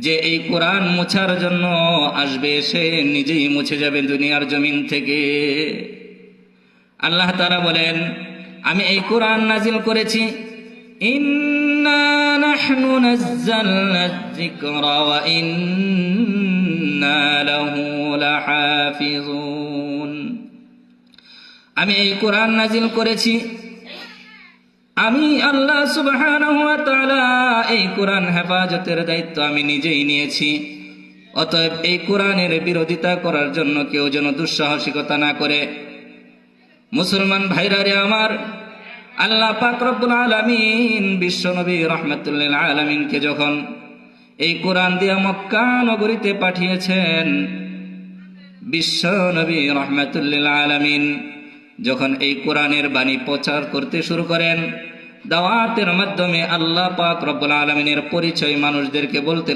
যে এই কোরআন মোছার জন্য আসবে, সে নিজেই মুছে যাবে দুনিয়ার জমিন থেকে। আল্লাহ তারা বলেন, আমি এই কোরআন নাজিল করেছি। আমি এই কোরআন নাজিল করেছি। আমি আল্লাহ তাআলা এই কোরআন হেফাজতের দায়িত্ব আমি নিজেই নিয়েছি। অতএব এই কোরআনের বিরোধিতা করার জন্য কেউ যেন দুঃসাহসিকতা না করে। মুসলমান ভাইরা রে আমার, আল্লাহ পাক রব্বুল আলামিন বিশ্বনবী রহমাতুল্লিল আলামিনকে যখন এই কোরআন দিয়া মক্কা নগরীতে পাঠিয়েছেন, বিশ্ব নবী রহমাতুল্লিল আলামিন যখন এই কোরআনের বাণী প্রচার করতে শুরু করেন, দাওয়াতের মাধ্যমে আল্লাহ পাক রব্বুল আলমিনের পরিচয় মানুষদেরকে বলতে